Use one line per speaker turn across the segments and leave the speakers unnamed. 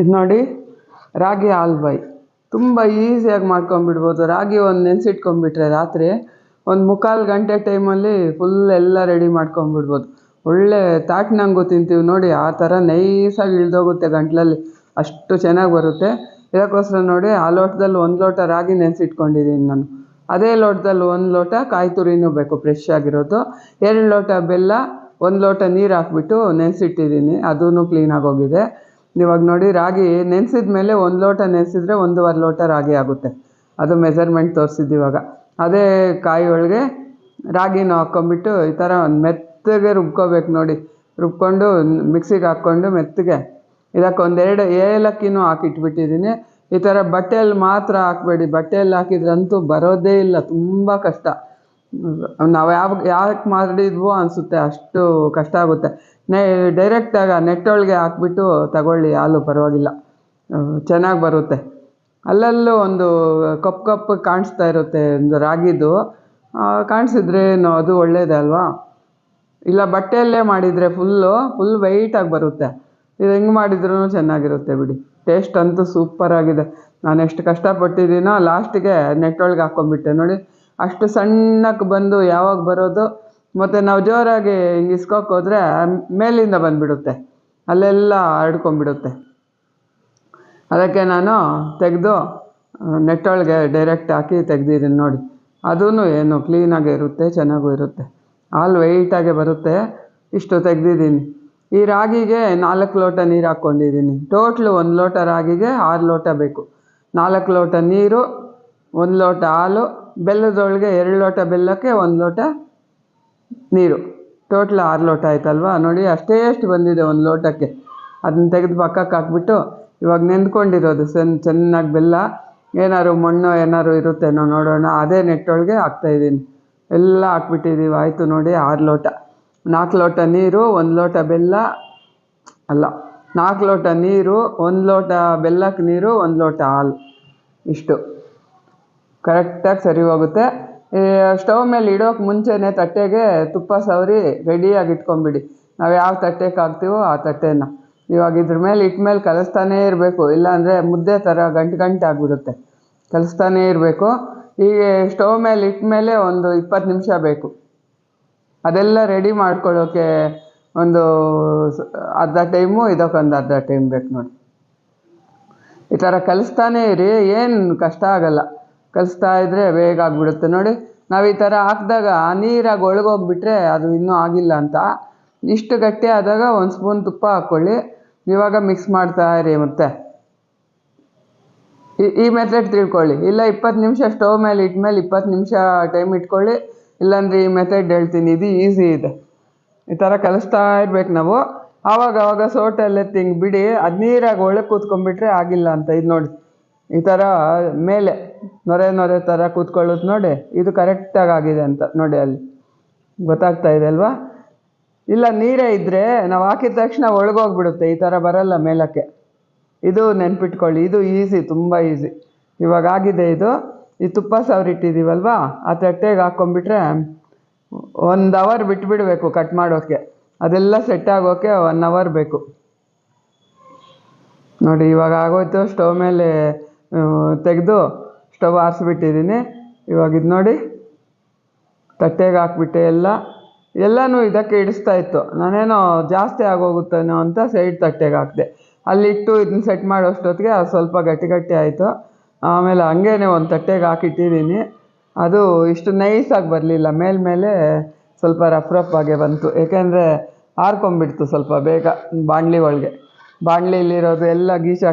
ಇದು ನೋಡಿ, ರಾಗಿ ಹಾಲ್ಬಾಯಿ ತುಂಬ ಈಸಿಯಾಗಿ ಮಾಡ್ಕೊಂಬಿಡ್ಬೋದು ರಾಗಿ ಒಂದು ನೆನೆಸಿಟ್ಕೊಂಡ್ಬಿಟ್ರೆ ರಾತ್ರಿ ಒಂದು ಮುಕ್ಕಾಲು ಗಂಟೆ ಟೈಮಲ್ಲಿ ಫುಲ್ ಎಲ್ಲ ರೆಡಿ ಮಾಡ್ಕೊಂಬಿಡ್ಬೋದು ಒಳ್ಳೆ ತಾಟ್ನಂಗೂ ತಿಂತೀವಿ ನೋಡಿ, ಆ ಥರ ನೈಸಾಗಿ ಇಳ್ದೋಗುತ್ತೆ ಗಂಟ್ಲಲ್ಲಿ. ಅಷ್ಟು ಚೆನ್ನಾಗಿ ಬರುತ್ತೆ. ಇದಕ್ಕೋಸ್ಕರ ನೋಡಿ, ಆ ಲೋಟದಲ್ಲಿ ಒಂದು ಲೋಟ ರಾಗಿ ನೆನೆಸಿಟ್ಕೊಂಡಿದ್ದೀನಿ ನಾನು. ಅದೇ ಲೋಟದಲ್ಲಿ ಒಂದು ಲೋಟ ಕಾಯಿ ತುರಿನೂ ಬೇಕು ಫ್ರೆಶ್ ಆಗಿರೋದು. ಎರಡು ಲೋಟ ಬೆಲ್ಲ, ಒಂದು ಲೋಟ ನೀರು ಹಾಕ್ಬಿಟ್ಟು ನೆನೆಸಿಟ್ಟಿದ್ದೀನಿ. ಅದೂ ಕ್ಲೀನಾಗಿ ಹೋಗಿದೆ. ಇವಾಗ ನೋಡಿ, ರಾಗಿ ನೆನೆಸಿದ ಮೇಲೆ ಒಂದು ಲೋಟ ನೆನೆಸಿದ್ರೆ ಒಂದೂವರೆ ಲೋಟ ರಾಗಿ ಆಗುತ್ತೆ. ಅದು ಮೆಜರ್ಮೆಂಟ್ ತೋರಿಸಿದ್ದು ಇವಾಗ. ಅದೇ ಕಾಯಿ ಒಳಗೆ ರಾಗಿನೂ ಹಾಕ್ಕೊಂಬಿಟ್ಟು ಈ ಥರ ಮೆತ್ತಗೆ ರುಬ್ಕೋಬೇಕು ನೋಡಿ. ರುಬ್ಕೊಂಡು ಮಿಕ್ಸಿಗೆ ಹಾಕ್ಕೊಂಡು ಮೆತ್ತಗೆ. ಇದಕ್ಕೆ ಒಂದೆರಡು ಏಲಕ್ಕಿನೂ ಹಾಕಿಟ್ಬಿಟ್ಟಿದ್ದೀನಿ. ಈ ಥರ ಬಟ್ಟೆಯಲ್ಲಿ ಮಾತ್ರ ಹಾಕಬೇಡಿ. ಬಟ್ಟೆಯಲ್ಲಿ ಹಾಕಿದ್ರಂತೂ ಬರೋದೇ ಇಲ್ಲ. ತುಂಬ ಕಷ್ಟ. ನಾವು ಯಾವ, ಯಾಕೆ ಮಾಡಿದ್ವೋ ಅನಿಸುತ್ತೆ, ಅಷ್ಟು ಕಷ್ಟ ಆಗುತ್ತೆ. ನೇ ಡೈರೆಕ್ಟಾಗಿ ಒಳಗೆ ಹಾಕ್ಬಿಟ್ಟು ತಗೊಳ್ಳಿ, ಹಾಲು ಪರವಾಗಿಲ್ಲ. ಚೆನ್ನಾಗಿ ಬರುತ್ತೆ. ಅಲ್ಲಲ್ಲೂ ಒಂದು ಕಪ್ಪು ಕಪ್ಪು ಕಾಣಿಸ್ತಾ ಇರುತ್ತೆ, ಒಂದು ರಾಗಿದು. ಕಾಣಿಸಿದ್ರೆ ಅದು ಒಳ್ಳೇದೇ ಅಲ್ವಾ? ಇಲ್ಲ, ಬಟ್ಟೆಯಲ್ಲೇ ಮಾಡಿದರೆ ಫುಲ್ಲು ಫುಲ್ ವೈಟಾಗಿ ಬರುತ್ತೆ. ಇದು ಹೆಂಗೆ ಮಾಡಿದ್ರೂ ಚೆನ್ನಾಗಿರುತ್ತೆ ಬಿಡಿ. ಟೇಸ್ಟ್ ಅಂತೂ ಸೂಪರಾಗಿದೆ ನಾನು ಎಷ್ಟು ಕಷ್ಟಪಟ್ಟಿದ್ದೀನೋ ಲಾಸ್ಟಿಗೆ ನೆಟ್ಟೊಳಗೆ ಹಾಕ್ಕೊಂಬಿಟ್ಟೆ ನೋಡಿ ಅಷ್ಟು ಸಣ್ಣಕ್ಕೆ ಬಂದು ಯಾವಾಗ ಬರೋದು? ಮತ್ತು ನಾವು ಜೋರಾಗಿ ಹಿಂಗೆ ಇಸ್ಕೋಕೆ ಹೋದರೆ ಮೇಲಿಂದ ಬಂದುಬಿಡುತ್ತೆ. ಅಲ್ಲೆಲ್ಲ ಹರಡ್ಕೊಂಬಿಡುತ್ತೆ ಅದಕ್ಕೆ ನಾನು ತೆಗೆದು ನೆಟ್ಟೊಳಗೆ ಡೈರೆಕ್ಟ್ ಹಾಕಿ ತೆಗ್ದಿದ್ದೀನಿ ನೋಡಿ. ಅದೂ ಏನು ಕ್ಲೀನಾಗೇ ಇರುತ್ತೆ, ಚೆನ್ನಾಗೂ ಇರುತ್ತೆ. ಹಾಲು ವೆಯ್ಟಾಗೆ ಬರುತ್ತೆ. ಇಷ್ಟು ತೆಗ್ದಿದ್ದೀನಿ ಈ ರಾಗಿಗೆ ನಾಲ್ಕು ಲೋಟ ನೀರು ಹಾಕ್ಕೊಂಡಿದ್ದೀನಿ ಟೋಟ್ಲು ಒಂದು ಲೋಟ ರಾಗಿಗೆ ಆರು ಲೋಟ ಬೇಕು. ನಾಲ್ಕು ಲೋಟ ನೀರು, ಒಂದು ಲೋಟ ಹಾಲು ಬೆಲ್ಲದೊಳಗೆ ಎರಡು ಲೋಟ ಬೆಲ್ಲಕ್ಕೆ ಒಂದು ಲೋಟ ನೀರು. ಟೋಟ್ಲ್ ಆರು ಲೋಟ ಆಯ್ತಲ್ವಾ? ನೋಡಿ, ಅಷ್ಟೇ ಅಷ್ಟು ಬಂದಿದೆ ಒಂದು ಲೋಟಕ್ಕೆ. ಅದನ್ನ ತೆಗೆದು ಪಕ್ಕಕ್ಕೆ ಹಾಕ್ಬಿಟ್ಟು ಇವಾಗ ನೆಂದ್ಕೊಂಡಿರೋದು ಸಣ್ಣ ಚೆನ್ನಾಗಿ ಬೆಲ್ಲ. ಏನಾದ್ರು ಮಣ್ಣು ಏನಾದ್ರು ಇರುತ್ತೇನೋ ನೋಡೋಣ. ಅದೇ ನೆಟ್ಟೊಳಗೆ ಹಾಕ್ತಾಯಿದ್ದೀನಿ ಎಲ್ಲ ಹಾಕ್ಬಿಟ್ಟಿದ್ದೀವಿ ಆಯಿತು ನೋಡಿ, ಆರು ಲೋಟ. ನಾಲ್ಕು ಲೋಟ ನೀರು, ಒಂದು ಲೋಟ ಬೆಲ್ಲ. ಅಲ್ಲ, ನಾಲ್ಕು ಲೋಟ ನೀರು, ಒಂದು ಲೋಟ ಬೆಲ್ಲಕ್ಕೆ ನೀರು, ಒಂದು ಲೋಟ ಹಾಲು. ಇಷ್ಟು. ಕರೆಕ್ಟಾಗಿ ಸರಿ ಹೋಗುತ್ತೆ ಸ್ಟವ್ ಮೇಲೆ ಇಡೋಕೆ ಮುಂಚೆನೇ ತಟ್ಟೆಗೆ ತುಪ್ಪ ಸವರಿ ರೆಡಿಯಾಗಿ ಇಟ್ಕೊಂಬಿಡಿ ನಾವು ಯಾವ ತಟ್ಟೆಗೆ ಹಾಕ್ತೀವೋ ಆ ತಟ್ಟೆನ. ಇವಾಗ ಇದ್ರ ಮೇಲೆ ಇಟ್ಟ ಮೇಲೆ ಕಲಿಸ್ತಾನೇ ಇರಬೇಕು. ಇಲ್ಲಾಂದರೆ ಮುದ್ದೆ ಥರ ಗಂಟು ಗಂಟು ಆಗಿಬಿಡುತ್ತೆ. ಕಲಿಸ್ತಾನೇ ಇರಬೇಕು. ಹೀಗೆ ಸ್ಟವ್ ಮೇಲೆ ಇಟ್ಟ ಮೇಲೆ ಒಂದು ಇಪ್ಪತ್ತು ನಿಮಿಷ ಬೇಕು. ಅದೆಲ್ಲ ರೆಡಿ ಮಾಡ್ಕೊಳ್ಳೋಕ್ಕೆ ಒಂದು ಅರ್ಧ ಟೈಮು ಇದಕ್ಕೊಂದು ಅರ್ಧ ಟೈಮ್ ಬೇಕು ನೋಡಿ. ಈ ಥರ ಕಲಿಸ್ತಾನೇ ಇರಿ. ಏನು ಕಷ್ಟ ಆಗಲ್ಲ. ಕಲಿಸ್ತಾ ಇದ್ದರೆ ಬೇಗ ಆಗಿಬಿಡುತ್ತೆ. ನೋಡಿ, ನಾವು ಈ ಥರ ಹಾಕಿದಾಗ ನೀರಾಗಿ ಒಳಗೋಗ್ಬಿಟ್ರೆ ಅದು ಇನ್ನೂ ಆಗಿಲ್ಲ ಅಂತ. ಇಷ್ಟು ಗಟ್ಟಿ ಆದಾಗ ಒಂದು ಸ್ಪೂನ್ ತುಪ್ಪ ಹಾಕ್ಕೊಳ್ಳಿ. ಇವಾಗ ಮಿಕ್ಸ್ ಮಾಡ್ತಾ ಇರಿ ಮತ್ತೆ. ಈ- ಮೆಥಡ್ ತಿಳ್ಕೊಳ್ಳಿ. ಇಲ್ಲ ಇಪ್ಪತ್ತು ನಿಮಿಷ ಸ್ಟವ್ ಮೇಲೆ ಇಟ್ಮೇಲೆ ಇಪ್ಪತ್ತು ನಿಮಿಷ ಟೈಮ್ ಇಟ್ಕೊಳ್ಳಿ. ಇಲ್ಲಾಂದರೆ ಈ ಮೆಥಡ್ ಹೇಳ್ತೀನಿ, ಇದು ಈಸಿ ಇದೆ. ಈ ಥರ ಕಲಿಸ್ತಾ ಇರ್ಬೇಕು ನಾವು. ಆವಾಗ ಆವಾಗ ಸೋಟಲ್ಲೇ ತಿಂಗ್ ಬಿಡಿ, ಅದು ನೀರಾಗಿ ಒಳಗೆ ಕೂತ್ಕೊಂಡ್ಬಿಟ್ರೆ ಆಗಿಲ್ಲ ಅಂತ. ಇದು ನೋಡಿ. ಈ ಥರ ಮೇಲೆ ನೊರೆ ನೊರೆ ಥರ ಕೂತ್ಕೊಳ್ಳೋದು ನೋಡಿ, ಇದು ಕರೆಕ್ಟಾಗಿ ಆಗಿದೆ ಅಂತ ನೋಡಿ ಅಲ್ಲಿ. ಗೊತ್ತಾಗ್ತಾ ಇದೆ ಅಲ್ವಾ? ಇಲ್ಲ, ನೀರೇ ಇದ್ದರೆ ನಾವು ಹಾಕಿದ ತಕ್ಷಣ ಒಳಗೋಗ್ಬಿಡುತ್ತೆ, ಈ ಥರ ಬರಲ್ಲ ಮೇಲಕ್ಕೆ. ಇದು ನೆನ್ಪಿಟ್ಕೊಳ್ಳಿ, ಇದು ಈಸಿ ತುಂಬ ಈಸಿ ಇವಾಗ ಆಗಿದೆ ಇದು. ಈ ತುಪ್ಪ ಸವರಿಟ್ಟಿದ್ದೀವಲ್ವಾ ಆ ತಟ್ಟೆಗೆ ಹಾಕ್ಕೊಂಬಿಟ್ರೆ ಒಂದು ಅವರ್ ಬಿಟ್ಬಿಡಬೇಕು ಕಟ್ ಮಾಡೋಕ್ಕೆ ಅದೆಲ್ಲ ಸೆಟ್ ಆಗೋಕ್ಕೆ ಒನ್ ಅವರ್ ಬೇಕು. ನೋಡಿ, ಇವಾಗ ಆಗೋಯ್ತು ಸ್ಟವ್ ಮೇಲೆ ತೆಗೆದು ಸ್ಟವ್ ಆರಿಸ್ಬಿಟ್ಟಿದ್ದೀನಿ. ಇವಾಗ ಇದು ನೋಡಿ, ತಟ್ಟೆಗೆ ಹಾಕ್ಬಿಟ್ಟೆ ಎಲ್ಲ. ಎಲ್ಲನೂ ಇದಕ್ಕೆ ಇಡಿಸ್ತಾ ಇತ್ತು. ನಾನೇನೋ ಜಾಸ್ತಿ ಆಗೋಗುತ್ತೇನೋ ಅಂತ ಸೈಡ್ ತಟ್ಟೆಗೆ ಹಾಕಿದೆ. ಅಲ್ಲಿಟ್ಟು ಇದನ್ನ ಸೆಟ್ ಮಾಡೋಷ್ಟೊತ್ತಿಗೆ ಅದು ಸ್ವಲ್ಪ ಗಟ್ಟಿ ಗಟ್ಟಿ ಆಯಿತು. ಆಮೇಲೆ ಹಂಗೇನೆ ಒಂದು ತಟ್ಟೆಗೆ ಹಾಕಿಟ್ಟಿದ್ದೀನಿ. ಅದು ಇಷ್ಟು ನೈಸಾಗಿ ಬರಲಿಲ್ಲ. ಮೇಲ್ಮೇಲೆ ಸ್ವಲ್ಪ ರಫ್ ರಫ್ ಆಗೇ ಬಂತು. ಏಕೆಂದರೆ ಹಾರ್ಕೊಂಬಿಡ್ತು ಸ್ವಲ್ಪ ಬೇಗ ಬಾಣಲಿ ಒಳಗೆ. ಬಾಣಲಿಲಿರೋದು ಎಲ್ಲ ಗೀಚ್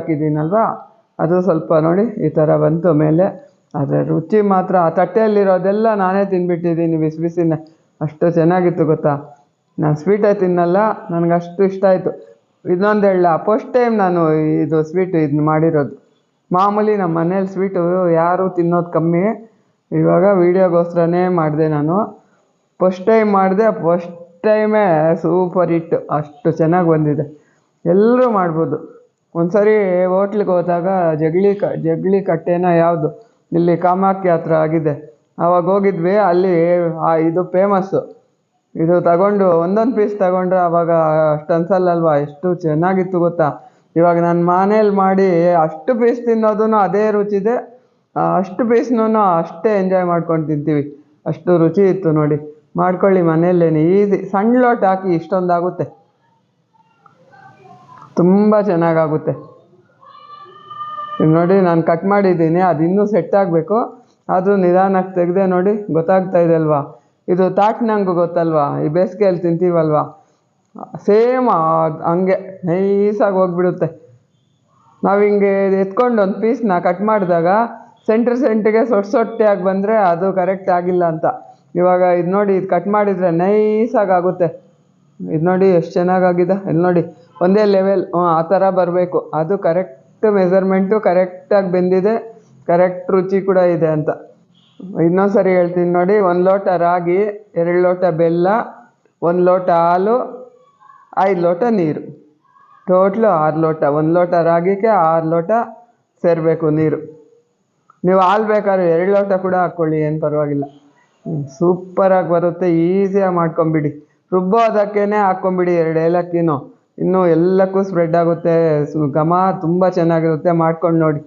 ಅದು ಸ್ವಲ್ಪ ನೋಡಿ ಈ ಥರ ಬಂತು ಮೇಲೆ. ಆದರೆ ರುಚಿ ಮಾತ್ರ, ಆ ತಟ್ಟೆಯಲ್ಲಿರೋದೆಲ್ಲ ನಾನೇ ತಿಂದುಬಿಟ್ಟಿದ್ದೀನಿ ಬಿಸಿ ಬಿಸಿನ. ಅಷ್ಟು ಚೆನ್ನಾಗಿತ್ತು ಗೊತ್ತಾ? ನಾನು ಸ್ವೀಟೇ ತಿನ್ನಲ್ಲ ನನಗೆ ಅಷ್ಟು ಇಷ್ಟ ಆಯಿತು. ಇನ್ನೊಂದು ಹೇಳ, ಫಸ್ಟ್ ಟೈಮ್ ನಾನು ಇದು ಸ್ವೀಟ್ ಇದನ್ನ ಮಾಡಿರೋದು. ಮಾಮೂಲಿ ನಮ್ಮ ಮನೇಲಿ ಸ್ವೀಟು ಯಾರೂ ತಿನ್ನೋದು ಕಮ್ಮಿ. ಇವಾಗ ವೀಡಿಯೋಗೋಸ್ಕರನೇ ಮಾಡಿದೆ ನಾನು. ಫಸ್ಟ್ ಟೈಮ್ ಮಾಡಿದೆ, ಫಸ್ಟ್ ಟೈಮೇ ಸೂಪರ್ ಹಿಟ್ಟು. ಅಷ್ಟು ಚೆನ್ನಾಗಿ ಬಂದಿದೆ. ಎಲ್ಲರೂ ಮಾಡ್ಬೋದು. ಒಂದ್ಸರಿ ಹೋಟ್ಲಿಗೆ ಹೋದಾಗ ಜಗಳಿ ಕ ಜಗಳಿ ಕಟ್ಟೆನ ಯಾವುದು, ಇಲ್ಲಿ ಕಾಮಾಖ್ಯ ಹತ್ರ ಆಗಿದೆ. ಆವಾಗ ಹೋಗಿದ್ವಿ, ಅಲ್ಲಿ, ಆ, ಇದು ಫೇಮಸ್ಸು ಇದು ತಗೊಂಡು, ಒಂದೊಂದು ಪೀಸ್ ತಗೊಂಡ್ರೆ ಆವಾಗ ಅಷ್ಟು ಅನ್ಸಲ್ಲಲ್ವಾ ಎಷ್ಟು ಚೆನ್ನಾಗಿತ್ತು ಗೊತ್ತಾ? ಇವಾಗ ನಾನು ಮನೇಲಿ ಮಾಡಿ ಅಷ್ಟು ಪೀಸ್ ತಿನ್ನೋದೂ ಅದೇ ರುಚಿದೆ ಅಷ್ಟು ಪೀಸ್ನೂ ಅಷ್ಟೇ ಎಂಜಾಯ್ ಮಾಡ್ಕೊಂಡು ತಿಂತೀವಿ. ಅಷ್ಟು ರುಚಿ ಇತ್ತು ನೋಡಿ. ಮಾಡ್ಕೊಳ್ಳಿ ಮನೆಯಲ್ಲೇನೆ ಈಸಿ ಸಣ್ಣ ಲೋಟ ಹಾಕಿ ಇಷ್ಟೊಂದಾಗುತ್ತೆ. ತುಂಬ ಚೆನ್ನಾಗಾಗುತ್ತೆ. ಈಗ ನೋಡಿ ನಾನು ಕಟ್ ಮಾಡಿದ್ದೀನಿ, ಅದು ಇನ್ನೂ ಸೆಟ್ ಆಗಬೇಕು. ಅದು ನಿಧಾನಕ್ಕೆ ತೆಗೆದೆ ನೋಡಿ, ಗೊತ್ತಾಗ್ತಾ ಇದೆ ಅಲ್ವಾ? ಇದು ತಾಟ್ನಂಗು ಗೊತ್ತಲ್ವಾ? ಈ ಬೇಸಿಗೆಯಲ್ಲಿ ತಿಂತೀವಲ್ವಾ? ಸೇಮ್ ಹಂಗೆ, ನೈಸಾಗಿ ಹೋಗ್ಬಿಡುತ್ತೆ. ನಾವು ಹಿಂಗೆ ಎತ್ಕೊಂಡು ಒಂದು ಪೀಸ್ನ ಕಟ್ ಮಾಡಿದಾಗ ಸೆಂಟ್ರ್ ಸೆಂಟ್ರಿಗೆ ಸೊಟ್ಟು ಸೊಟ್ಟಿಯಾಗಿ ಬಂದರೆ ಅದು ಕರೆಕ್ಟ್ ಆಗಿಲ್ಲ ಅಂತ. ಇವಾಗ ಇದು ನೋಡಿ, ಇದು ಕಟ್ ಮಾಡಿದರೆ ನೈಸಾಗಿ ಆಗುತ್ತೆ. ಇದು ನೋಡಿ ಎಷ್ಟು ಚೆನ್ನಾಗಾಗಿದೆ. ಇಲ್ಲಿ ನೋಡಿ, ಒಂದೇ ಲೆವೆಲ್ ಆ ಥರ ಬರಬೇಕು. ಅದು ಕರೆಕ್ಟ್ ಮೆಸರ್ಮೆಂಟು ಕರೆಕ್ಟಾಗಿ ಬೆಂದಿದೆ ಕರೆಕ್ಟ್ ರುಚಿ ಕೂಡ ಇದೆ ಅಂತ. ಇನ್ನೊಂದು ಸರಿ ಹೇಳ್ತೀನಿ ನೋಡಿ, ಒಂದು ಲೋಟ ರಾಗಿ, ಎರಡು ಲೋಟ ಬೆಲ್ಲ, ಒಂದು ಲೋಟ ಹಾಲು, ಐದು ಲೋಟ ನೀರು. ಟೋಟ್ಲು ಆರು ಲೋಟ, ಒಂದು ಲೋಟ ರಾಗಿಗೆ ಆರು ಲೋಟ ಸೇರಬೇಕು ನೀರು. ನೀವು ಹಾಲು ಬೇಕಾದ್ರೆ ಎರಡು ಲೋಟ ಕೂಡ ಹಾಕ್ಕೊಳ್ಳಿ, ಏನು ಪರವಾಗಿಲ್ಲ. ಸೂಪರಾಗಿ ಬರುತ್ತೆ ಈಸಿಯಾಗಿ ಮಾಡ್ಕೊಂಬಿಡಿ ರುಬ್ಬೋದಕ್ಕೇ ಹಾಕ್ಕೊಂಬಿಡಿ ಎರಡು ಏಲಕ್ಕಿನೂ. ಇನ್ನೂ ಎಲ್ಲಕ್ಕೂ ಸ್ಪ್ರೆಡ್ ಆಗುತ್ತೆ. ಸು ಘಮ ತುಂಬ ಚೆನ್ನಾಗಿರುತ್ತೆ. ಮಾಡ್ಕೊಂಡು ನೋಡಿ.